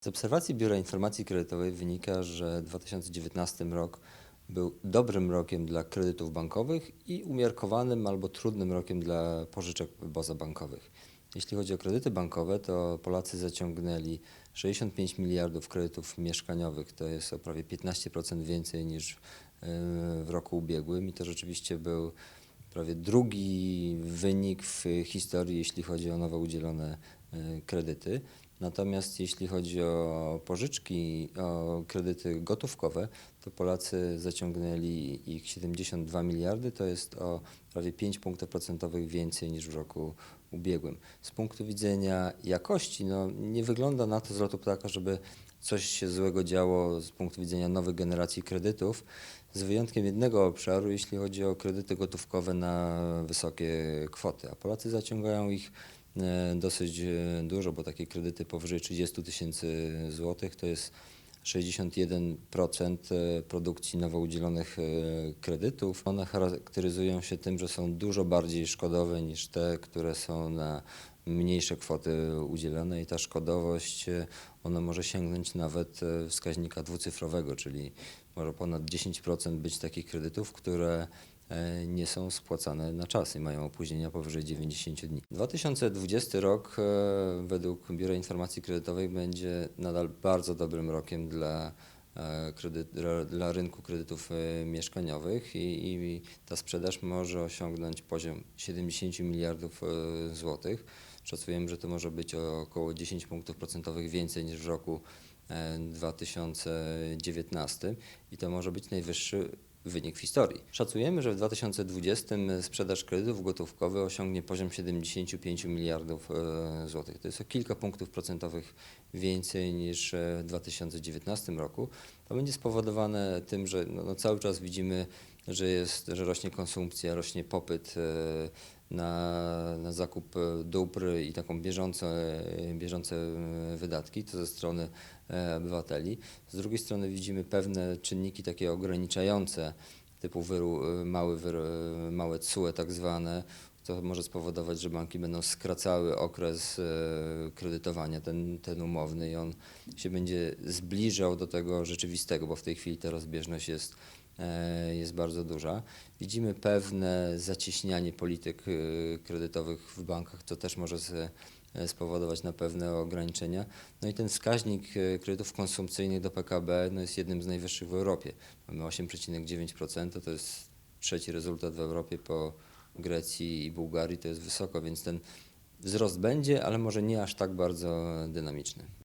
Z obserwacji Biura Informacji Kredytowej wynika, że 2019 rok był dobrym rokiem dla kredytów bankowych i umiarkowanym albo trudnym rokiem dla pożyczek pozabankowych. Jeśli chodzi o kredyty bankowe, to Polacy zaciągnęli 65 miliardów kredytów mieszkaniowych, to jest o prawie 15% więcej niż yy, w roku ubiegłym i to rzeczywiście był prawie drugi wynik w historii, jeśli chodzi o nowo udzielone y, kredyty. Natomiast jeśli chodzi o pożyczki, o kredyty gotówkowe, to Polacy zaciągnęli ich 72 miliardy, to jest o prawie 5 punktów procentowych więcej niż w roku ubiegłym. Z punktu widzenia jakości, no, nie wygląda na to z lotu ptaka, żeby coś się złego działo z punktu widzenia nowych generacji kredytów, z wyjątkiem jednego obszaru, jeśli chodzi o kredyty gotówkowe na wysokie kwoty, a Polacy zaciągają ich e, dosyć e, dużo, bo takie kredyty powyżej 30 tysięcy złotych to jest 61% e, produkcji nowo udzielonych e, kredytów. One charakteryzują się tym, że są dużo bardziej szkodowe niż te, które są na mniejsze kwoty udzielone i ta szkodowość e, ona może sięgnąć nawet e, wskaźnika dwucyfrowego, czyli może ponad 10% być takich kredytów, które e, nie są spłacane na czas i mają opóźnienia powyżej 90 dni. 2020 rok e, według Biura Informacji Kredytowej będzie nadal bardzo dobrym rokiem dla, e, kredyt, dla- rynku kredytów e, mieszkaniowych i, i ta sprzedaż może osiągnąć poziom 70 miliardów e, złotych. Szacujemy, że to może być około 10 punktów procentowych więcej niż w roku e, 2019 i to może być najwyższy wynik w historii. Szacujemy, że w 2020 sprzedaż kredytów gotówkowych osiągnie poziom 75 miliardów e, złotych. To jest o kilka punktów procentowych więcej niż e, w 2019 roku. To będzie spowodowane tym, że no, no cały czas widzimy, że, jest, że rośnie konsumpcja, rośnie popyt e, na, na zakup e, dóbr i taką bieżące, e, bieżące e, wydatki, to ze strony obywateli. Z drugiej strony widzimy pewne czynniki takie ograniczające, typu wyru, mały, wyru, małe CUE tak zwane, to może spowodować, że banki będą skracały okres kredytowania, ten, ten umowny i on się będzie zbliżał do tego rzeczywistego, bo w tej chwili ta rozbieżność jest, jest bardzo duża. Widzimy pewne zacieśnianie polityk e, kredytowych w bankach, co też może e, spowodować na pewne ograniczenia. No i ten wskaźnik e, kredytów konsumpcyjnych do PKB no jest jednym z najwyższych w Europie. Mamy 8,9%, to jest trzeci rezultat w Europie po Grecji i Bułgarii, to jest wysoko, więc ten wzrost będzie, ale może nie aż tak bardzo dynamiczny.